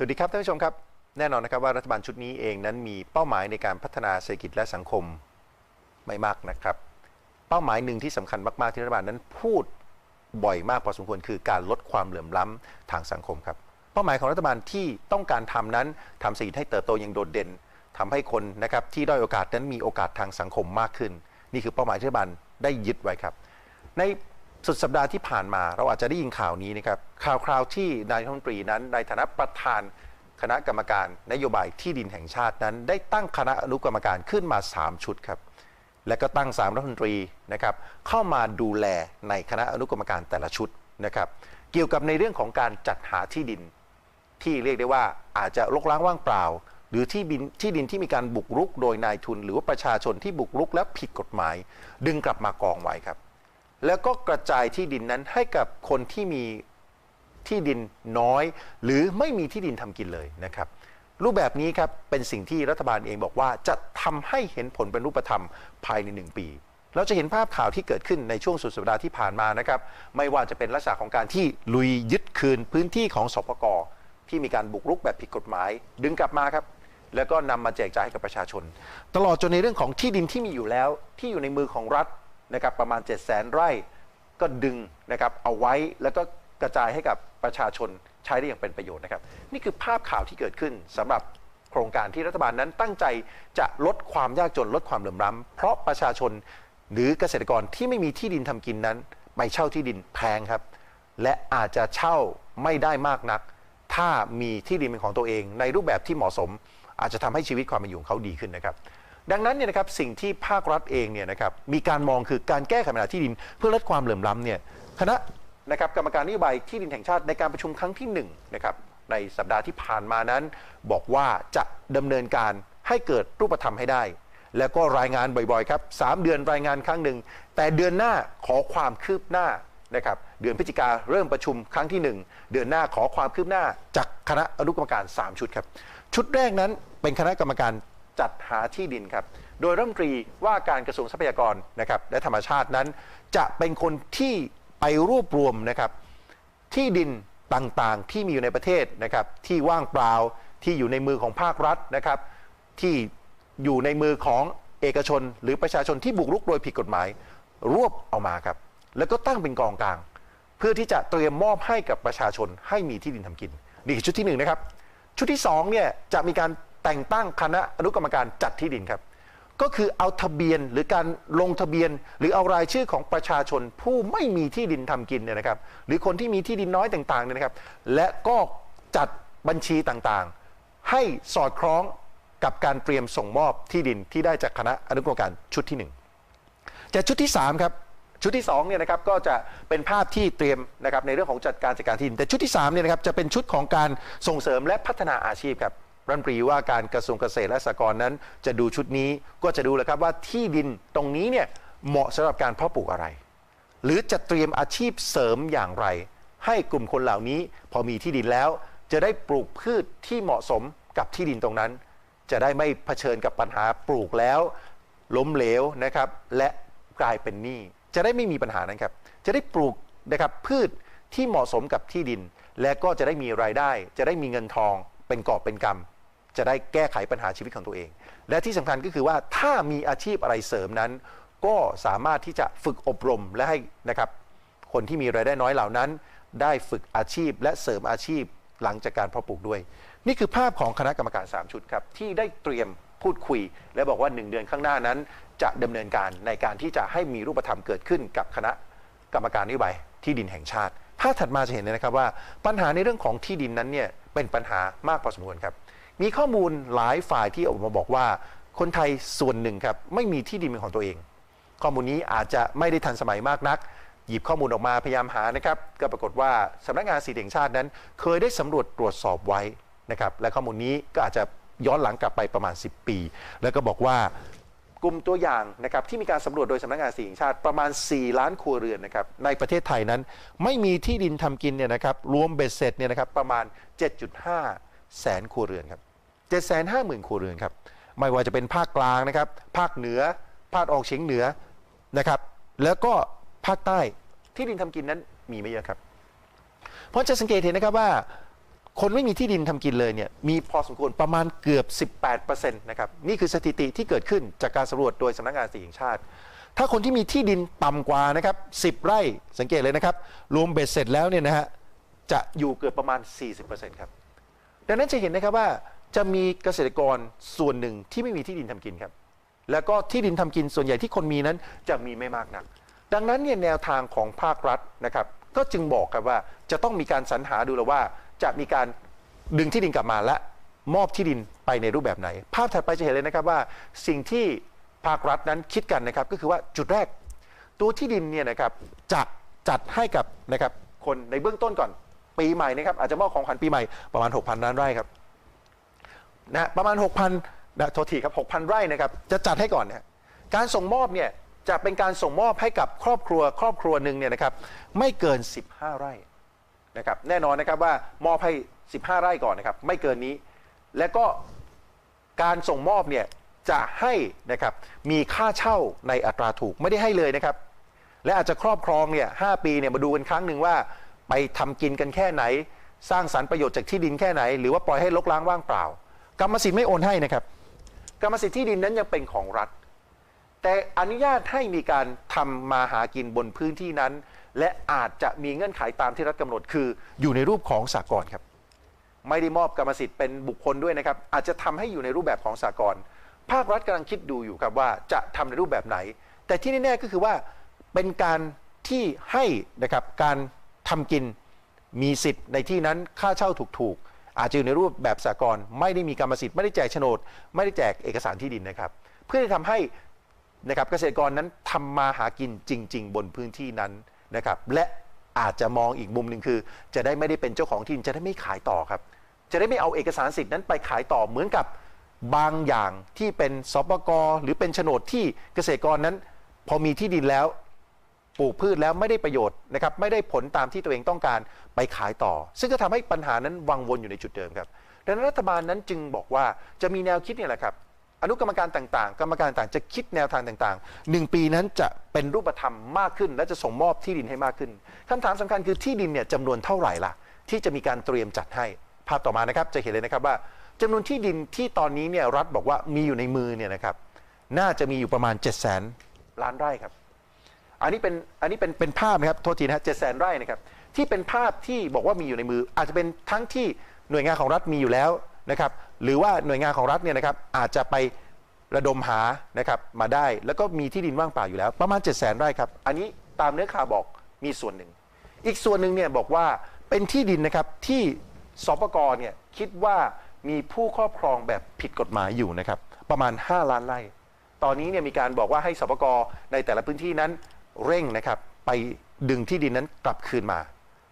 สวัสดีครับท่านผู้ชมครับ แน่นอนนะครับว่ารัฐบาลชุดนี้เองนั้นมีเป้าหมายในการพัฒนาเศรษฐกิจและสังคมไม่มากนะครับ เป้าหมายหนึ่งที่สำคัญมากๆที่รัฐบาลนั้นพูดบ่อยมากพอสมควรคือการลดความเหลื่อมล้ำทางสังคมครับ เป้าหมายของรัฐบาลที่ต้องการทำนั้นทำเศรษฐกิจให้เติบโตอย่างโดดเด่นทำให้คนนะครับที่ด้อยโอกาสนั้นมีโอกาสทางสังคมมากขึ้น นี่คือเป้าหมายที่รัฐบาลได้ยึดไว้ครับ ใน สุดสัปดาห์ที่ผ่านมาเราอาจจะได้ยินข่าวนี้นะครับข่าวคราวที่นายกรัฐมนตรีนั้นในฐานะประธานคณะกรรมการนโยบายที่ดินแห่งชาตินั้น ได้ตั้งคณะอนุกรรมการขึ้นมา 3 ชุดครับและก็ตั้ง3รัฐมนตรีนะครับเข้ามาดูแลในคณะอนุกรรมการแต่ละชุดนะครับเกี่ยวกับในเรื่องของการจัดหาที่ดิน ที่เรียกได้ว่าอาจจะรกร้างว่างเปล่า หรือที่ดินที่ดินที่มีการบุกรุกโดยนายทุน หรือว่าประชาชนที่บุกรุกและผิดกฎหมาย ดึงกลับมากองไว้ครับ แล้วก็กระจายที่ดินนั้นให้กับคนที่มีที่ดินน้อย หรือไม่มีที่ดินทำกินเลยนะครับ รูปแบบนี้ครับเป็นสิ่งที่รัฐบาลเองบอกว่าจะทำให้เห็นผลเป็นรูปธรรมภายในหนึ่งปี เราจะเห็นภาพข่าวที่เกิดขึ้นในช่วงสุดสัปดาห์ที่ผ่านมานะครับไม่ว่าจะเป็นลักษณะของการที่ลุยยึดคืนพื้นที่ของสปกที่มีการบุกรุกแบบผิดกฎหมาย ดึงกลับมาครับแล้วก็นำมาแจกจ่ายให้กับประชาชน ตลอดจนในเรื่องของที่ดินที่มีอยู่แล้วที่อยู่ในมือของรัฐ นะครับประมาณ 7 0 0 0 0ไร่ก็ดึงนะครับเอาไว้แล้วก็กระจายให้กับประชาชนใช้ได้อย่างเป็นประโยชน์นะครับ นี่คือภาพข่าวที่เกิดขึ้นสำหรับโครงการที่รัฐบาลนั้นตั้งใจจะลดความยากจนลดความเหลื่อมล้ำเพราะประชาชนหรือเกษตรกรที่ไม่มีที่ดินทำกินนั้น ไปเช่าที่ดินแพงครับ และอาจจะเช่าไม่ได้มากนัก ถ้ามีที่ดินเป็นของตัวเอง ในรูปแบบที่เหมาะสม อาจจะทำให้ชีวิตความเป็นอยู่ของเขาดีขึ้นนะครับ ดังนั้นเนี่ยนะครับสิ่งที่ภาครัฐเองเนี่ยนะครับมีการมองคือการแก้ไขปัญหาที่ดิน เพื่อลดความเหลื่อมล้ำเนี่ยคณะนะครับกรรมการนโยบายที่ดินแห่งชาติในการประชุมครั้งที่1นะครับในสัปดาห์ที่ผ่านมานั้น บอกว่าจะดำเนินการให้เกิดรูปธรรมให้ได้ แล้วก็รายงานบ่อยๆครับสามเดือนรายงานครั้งหนึ่งแต่เดือนหน้าขอความคืบหน้านะครับเดือนพฤศจิกาเริ่มประชุมครั้งที่ 1 เดือนหน้าขอความคืบหน้าจากคณะอนุกรรมการ 3 ชุดครับ ชุดแรกนั้นเป็นคณะกรรมการ จัดหาที่ดินครับ โดยรัฐมนตรีว่าการกระทรวงทรัพยากรนะครับและธรรมชาตินั้น จะเป็นคนที่ไปรวบรวมนะครับที่ดินต่างๆที่มีอยู่ในประเทศนะครับที่ว่างเปล่าที่อยู่ในมือของภาครัฐนะครับ ที่อยู่ในมือของเอกชน หรือประชาชนที่บุกรุกโดยผิดกฎหมาย รวบเอามาครับ แล้วก็ตั้งเป็นกองกลาง เพื่อที่จะเตรียมมอบให้กับประชาชนให้มีที่ดินทำกิน นี่คือชุดที่หนึ่งนะครับชุดที่สองเนี่ยจะมีการ แต่งตั้งคณะอนุกรรมการจัดที่ดินครับ ก็คือเอาทะเบียนหรือการลงทะเบียน หรือเอารายชื่อของประชาชนผู้ไม่มีที่ดินทำกินเนี่ยนะครับ หรือคนที่มีที่ดินน้อยต่างๆเนี่ยนะครับ และก็จัดบัญชีต่างๆ ให้สอดคล้องกับการเตรียมส่งมอบที่ดินที่ได้จากคณะอนุกรรมการชุดที่หนึ่งแต่ชุดที่3ครับชุดที่2เนี่ยนะครับก็จะเป็นภาพที่เตรียมนะครับในเรื่องของจัดการจัดการที่ดินแต่ชุดที่3เนี่ยนะครับจะเป็นชุดของการส่งเสริมและพัฒนาอาชีพครับ รัฐมนตรีว่าการกระทรวงเกษตรและสหกรณ์นั้น จะดูชุดนี้ก็จะดูแหละครับว่าที่ดินตรงนี้เนี่ยเหมาะสำหรับการเพาะปลูกอะไร หรือจะเตรียมอาชีพเสริมอย่างไร ให้กลุ่มคนเหล่านี้พอมีที่ดินแล้ว จะได้ปลูกพืชที่เหมาะสมกับที่ดินตรงนั้น จะได้ไม่เผชิญกับปัญหาปลูกแล้วล้มเหลวนะครับ และกลายเป็นหนี้จะได้ไม่มีปัญหานั้นครับ จะได้ปลูกนะครับพืชที่เหมาะสมกับที่ดิน และก็จะได้มีรายได้ จะได้มีเงินทองเป็นกอบเป็นกำ จะได้แก้ไขปัญหาชีวิตของตัวเอง และที่สำคัญก็คือว่าถ้ามีอาชีพอะไรเสริมนั้น ก็สามารถที่จะฝึกอบรมและให้นะครับคนที่มีรายได้น้อยเหล่านั้น ได้ฝึกอาชีพและเสริมอาชีพหลังจากการเพาะปลูกด้วย นี่คือภาพของคณะกรรมการ 3 ชุดครับ ที่ได้เตรียมพูดคุย และบอกว่า 1 เดือนข้างหน้านั้น จะดำเนินการในการที่จะให้มีรูปธรรมเกิดขึ้นกับคณะกรรมการนโยบายที่ดินแห่งชาติ ภาพถัดมาจะเห็นเลยนะครับว่า ปัญหาในเรื่องของที่ดินนั้นเนี่ยเป็นปัญหามากพอสมควรครับ มีข้อมูลหลายฝ่ายที่ออกมาบอกว่า คนไทยส่วนหนึ่งครับไม่มีที่ดินเป็นของตัวเอง ข้อมูลนี้อาจจะไม่ได้ทันสมัยมากนัก หยิบข้อมูลออกมาพยายามหานะครับ ก็ปรากฏว่าสำนักงานสีแห่งชาตินั้น เคยได้สำรวจตรวจสอบไว้นะครับและข้อมูลนี้ก็อาจจะย้อนหลังกลับไปประมาณ 10 ปี แล้วก็บอกว่ากลุ่มตัวอย่างนะครับที่มีการสำรวจโดยสำนักงานสีแห่งชาติประมาณ 4 ล้านครัวเรือนนะครับในประเทศไทยนั้น ไม่มีที่ดินทำกินเนี่ยนะครับรวมเบ็ดเสร็จเนี่ยนะครับประมาณ 7.5 แสนครัวเรือนครับ 750,000 ครัวเรือนครับ ไม่ว่าจะเป็นภาคกลางนะครับ ภาคเหนือ ภาคออกเฉียงเหนือนะครับ แล้วก็ภาคใต้ที่ดินทำกินนั้นมีไม่เยอะครับ เพราะจะสังเกตเห็นนะครับว่า คนไม่มีที่ดินทำกินเลยเนี่ยมีพอสมควรประมาณเกือบ 18%นะครับนี่คือสถิติที่เกิดขึ้นจากการสำรวจโดยสำนักงานสถิติแห่งชาติ ถ้าคนที่มีที่ดินต่ำกว่านะครับ10 ไร่สังเกตเลยนะครับ รวมเบ็ดเสร็จแล้วเนี่ยนะฮะจะอยู่เกือบประมาณ 40%ครับดังนั้นจะเห็นนะครับว่า จะมีเกษตรกรส่วนหนึ่งที่ไม่มีที่ดินทำกินครับ แล้วก็ที่ดินทำกินส่วนใหญ่ที่คนมีนั้นจะมีไม่มากนัก ดังนั้นเนี่ยแนวทางของภาครัฐนะครับ ก็จึงบอกครับว่าจะต้องมีการสรรหาดูแล้วว่า จะมีการดึงที่ดินกลับมาและมอบที่ดินไปในรูปแบบไหน ภาพถัดไปจะเห็นเลยนะครับว่าสิ่งที่ภาครัฐนั้นคิดกันนะครับก็คือว่าจุดแรก ตัวที่ดินเนี่ยนะครับจะจัดให้กับนะครับคนในเบื้องต้นก่อนปีใหม่นะครับอาจจะมอบของขวัญปีใหม่ประมาณ 6,000ล้านไร่ครับ นะประมาณ 6,000นะโทษทีครับ6,000 ไร่นะครับจะจัดให้ก่อนนะการส่งมอบเนี่ยจะเป็นการส่งมอบให้กับครอบครัวครอบครัวหนึ่งเนี่ยนะครับไม่เกิน 15 ไร่นะครับแน่นอนนะครับว่ามอบให้ 15 ไร่ก่อนนะครับไม่เกินนี้ และก็การส่งมอบเนี่ยจะให้นะครับมีค่าเช่าในอัตราถูกไม่ได้ให้เลยนะครับ และอาจจะครอบครองเนี่ยหปีเนี่ยมาดูกันครั้งหนึ่งว่า ไปทำกินกันแค่ไหน สร้างสรรค์ประโยชน์จากที่ดินแค่ไหน หรือว่าปล่อยให้ลกล้างว่างเปล่า กรรมสิทธิ์ไม่โอนให้นะครับ กรรมสิทธิ์ที่ดินนั้นยังเป็นของรัฐ แต่อนุญาตให้มีการทำมาหากินบนพื้นที่นั้น และอาจจะมีเงื่อนไขตามที่รัฐกำหนด คืออยู่ในรูปของสากลครับ ไม่ได้มอบกรรมสิทธิ์เป็นบุคคลด้วยนะครับ อาจจะทำให้อยู่ในรูปแบบของสากลภาครัฐกำลังคิดดูอยู่ครับว่าจะทำในรูปแบบไหน แต่ที่แน่ๆก็คือว่าเป็นการที่ให้นะครับการทำกินมีสิทธิ์ในที่นั้นค่าเช่าถูกๆ อาจจะอยู่ในรูปแบบสากลไม่ได้มีกรรมสิทธิ์ไม่ได้แจกโฉนด ไม่ได้แจกเอกสารที่ดินนะครับ เพื่อที่ทำให้นะครับเกษตรกรนั้นทำมาหากินจริง ๆ บนพื้นที่นั้นนะครับ และอาจจะมองอีกมุมหนึ่งคือ จะได้ไม่ได้เป็นเจ้าของที่ดินจะได้ไม่ขายต่อครับ จะได้ไม่เอาเอกสารสิทธิ์นั้นไปขายต่อเหมือนกับบางอย่างที่เป็นสปกหรือเป็นโฉนดที่เกษตรกรนั้น พอมีที่ดินแล้ว ปลูกพืชแล้วไม่ได้ประโยชน์นะครับไม่ได้ผลตามที่ตัวเองต้องการไปขายต่อ ซึ่งก็ทำให้ปัญหานั้นวังวนอยู่ในจุดเดิมครับดังนั้นรัฐบาลนั้นจึงบอกว่าจะมีแนวคิดเนี่ยแหละครับอนุกรรมการต่างๆ กรรมการต่างๆ จะคิดแนวทางต่างๆหนึ่งปีนั้นจะเป็นรูปธรรมมากขึ้น และจะส่งมอบที่ดินให้มากขึ้นคำถามสำคัญคือที่ดินเนี่ยจำนวนเท่าไหร่ล่ะ ที่จะมีการเตรียมจัดให้ ภาพต่อมานะครับ จะเห็นเลยนะครับว่าจำนวนที่ดินที่ตอนนี้เนี่ยรัฐบอกว่ามีอยู่ในมือเนี่ยนะครับ น่าจะมีอยู่ประมาณ 7 0 0 0 0 0 ล้านไร่ครับ อันนี้เป็นอันนี้เป็นเป็นภาพนะครับโทษทีนะฮะเจ็ดแสนไร่นะครับที่เป็นภาพที่บอกว่ามีอยู่ในมือ อาจจะเป็นทั้งที่หน่วยงานของรัฐมีอยู่แล้วนะครับหรือว่าหน่วยงานของรัฐเนี่ยนะครับอาจจะไประดมหานะครับมาได้แล้วก็มีที่ดินว่างเปล่าอยู่แล้ว ประมาณ 7 0 0 0 0 0ไร่ครับ อันนี้ตามเนื้อข่าวบอกมีส่วนหนึ่ง อีกส่วนหนึ่งเนี่ยบอกว่าเป็นที่ดินนะครับที่สปกรเนี่ยคิดว่ามีผู้ครอบครองแบบผิดกฎหมายอยู่นะครับประมาณ 5 ล้านไร่ ตอนนี้เนี่ยมีการบอกว่าให้สปกรในแต่ละพื้นที่นั้น เร่งนะครับไปดึงที่ดินนั้นกลับคืนมา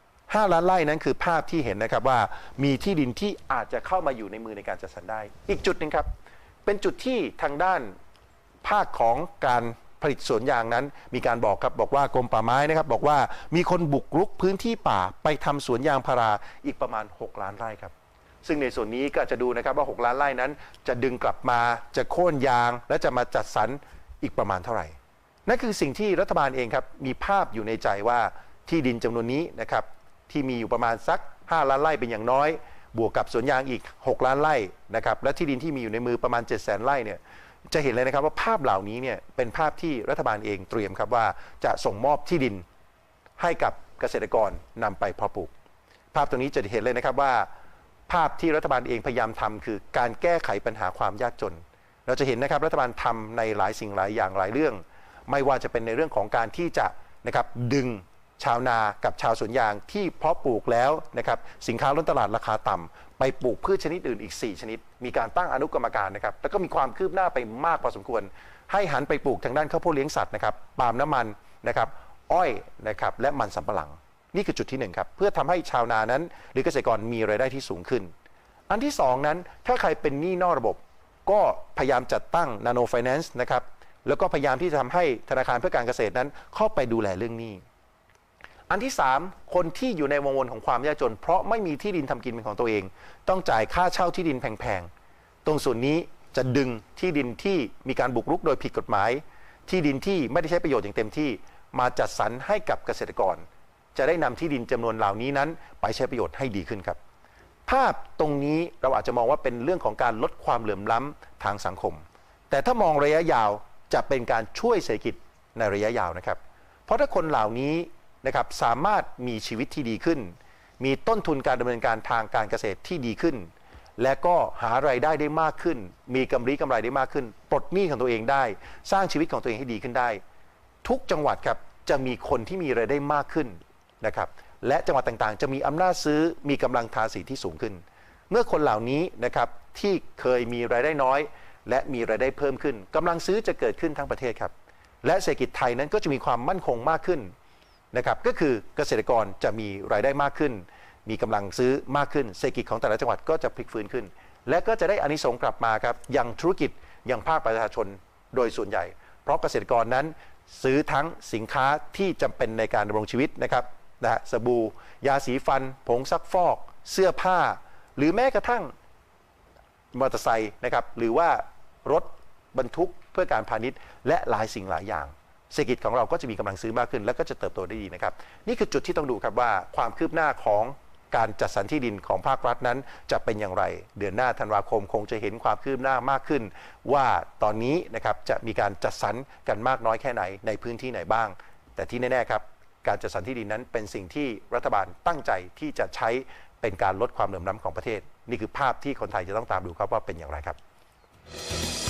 5 ล้านไร่นั้นคือภาพที่เห็นนะครับว่ามีที่ดินที่อาจจะเข้ามาอยู่ในมือในการจัดสรรได้ อีกจุดหนึ่งครับ เป็นจุดที่ทางด้านภาคของการผลิตสวนยางนั้น มีการบอกครับบอกว่ากรมป่าไม้นะครับ บอกว่ามีคนบุกรุกพื้นที่ป่าไปทำสวนยางพาราอีกประมาณ 6 ล้านไร่ครับซึ่งในส่วนนี้ก็จะดูนะครับว่า 6 ล้านไร่นั้น จะดึงกลับมาจะโค่นยางและจะมาจัดสรรอีกประมาณเท่าไหร่ นั่นคือสิ่งที่รัฐบาลเองครับมีภาพอยู่ในใจว่าที่ดินจำนวนนี้นะครับที่มีอยู่ประมาณสัก 5 ล้านไร่เป็นอย่างน้อย บวกกับสวนยางอีก 6 ล้านไร่นะครับและที่ดินที่มีอยู่ในมือประมาณ 7 0 0 0 0ไร่เนี่ยจะเห็นเลยนะครับว่าภาพเหล่านี้เนี่ยเป็นภาพที่รัฐบาลเองเตรียมครับว่าจะส่งมอบที่ดินให้กับเกษตรกรนำไปเพาะปลูก ภาพตรงนี้จะเห็นเลยนะครับว่า ภาพที่รัฐบาลเองพยายามทำคือการแก้ไขปัญหาความยากจน เราจะเห็นนะครับรัฐบาลทำในหลายสิ่งหลายอย่างหลายเรื่อง ไม่ว่าจะเป็นในเรื่องของการที่จะนะครับดึงชาวนากับชาวสวนยางที่เพาะปลูกแล้วนะครับสินค้าล้นตลาดราคาต่ำไปปลูกพืชชนิดอื่นอีก 4 ชนิด มีการตั้งอนุกรรมการนะครับแล้วก็มีความคืบหน้าไปมากพอสมควร ให้หันไปปลูกทางด้านข้าวโพดเลี้ยงสัตว์นะครับปาล์มน้ำมันนะครับอ้อยนะครับและมันสำปะหลัง นี่คือจุดที่หนึ่งครับ เพื่อทำให้ชาวนานั้น หรือเกษตรกรมีรายได้ที่สูงขึ้น อันที่สองนั้นถ้าใครเป็นหนี้นอกระบบ ก็พยายามจัดตั้งนาโนไฟแนนซ์นะครับ แล้วก็พยายามที่จะทำให้ธนาคารเพื่อการเกษตรนั้น เข้าไปดูแลเรื่องหนี้ อันที่ 3 คนที่อยู่ในวงวนของความยากจน เพราะไม่มีที่ดินทำกินเป็นของตัวเอง ต้องจ่ายค่าเช่าที่ดินแพงๆ ตรงส่วนนี้จะดึงที่ดินที่มีการบุกรุกโดยผิดกฎหมาย ที่ดินที่ไม่ได้ใช้ประโยชน์อย่างเต็มที่มาจัดสรรให้กับเกษตรกร จะได้นำที่ดินจำนวนเหล่านี้นั้น ไปใช้ประโยชน์ให้ดีขึ้นครับ ภาพตรงนี้เราอาจจะมองว่าเป็นเรื่องของการลดความเหลื่อมล้ำทางสังคม แต่ถ้ามองระยะยาว จะเป็นการช่วยเศรษฐกิจในระยะยาวนะครับ เพราะถ้าคนเหล่านี้นะครับสามารถมีชีวิตที่ดีขึ้น มีต้นทุนการดำเนินการทางการเกษตรที่ดีขึ้น และก็หาไรายได้ได้มากขึ้น มีกำไรกำไรได้มากขึ้น ปลดหนี้ของตัวเองได้ สร้างชีวิตของตัวเองให้ดีขึ้นได้ ทุกจังหวัดครับจะมีคนที่มีรายได้มากขึ้นนะครับและจังหวัดต่างๆ จะมีอำนาจซื้อมีกำลังทาสีที่สูงขึ้น เมื่อคนเหล่านี้นะครับที่เคยมีรายได้น้อย และมีรายได้เพิ่มขึ้นกำลังซื้อจะเกิดขึ้นทั้งประเทศครับ และเศรษฐกิจไทยนั้นก็จะมีความมั่นคงมากขึ้นนะครับก็คือเกษตรกรจะมีรายได้มากขึ้น มีกำลังซื้อมากขึ้น เศรษฐกิจของแต่ละจังหวัดก็จะพลิกฟื้นขึ้น และก็จะได้อานิสงส์กลับมาครับยังธุรกิจยังภาคประชาชนโดยส่วนใหญ่ เพราะเกษตรกรนั้นซื้อทั้งสินค้าที่จำเป็นในการดำรงชีวิตนะครับนะฮะสบู่ยาสีฟัน ผงซักฟอก เสื้อผ้า หรือแม้กระทั่งมอเตอร์ไซค์นะครับหรือว่า รถบรรทุกเพื่อการพาณิชย์ และหลายสิ่งหลายอย่างเศรษฐกิจของเราก็จะมีกำลังซื้อมากขึ้น และก็จะเติบโตได้ดีนะครับ นี่คือจุดที่ต้องดูครับว่าความคืบหน้าของการจัดสรรที่ดินของภาครัฐนั้น จะเป็นอย่างไร เดือนหน้าธันวาคมคงจะเห็นความคืบหน้ามากขึ้น ว่าตอนนี้นะครับจะมีการจัดสรรกันมากน้อยแค่ไหนในพื้นที่ไหนบ้าง แต่ที่แน่ๆครับการจัดสรรที่ดินนั้นเป็นสิ่งที่รัฐบาลตั้งใจที่จะใช้เป็นการลดความเหลื่อมล้ำของประเทศ นี่คือภาพที่คนไทยจะต้องตามดูครับว่าเป็นอย่างไรครับ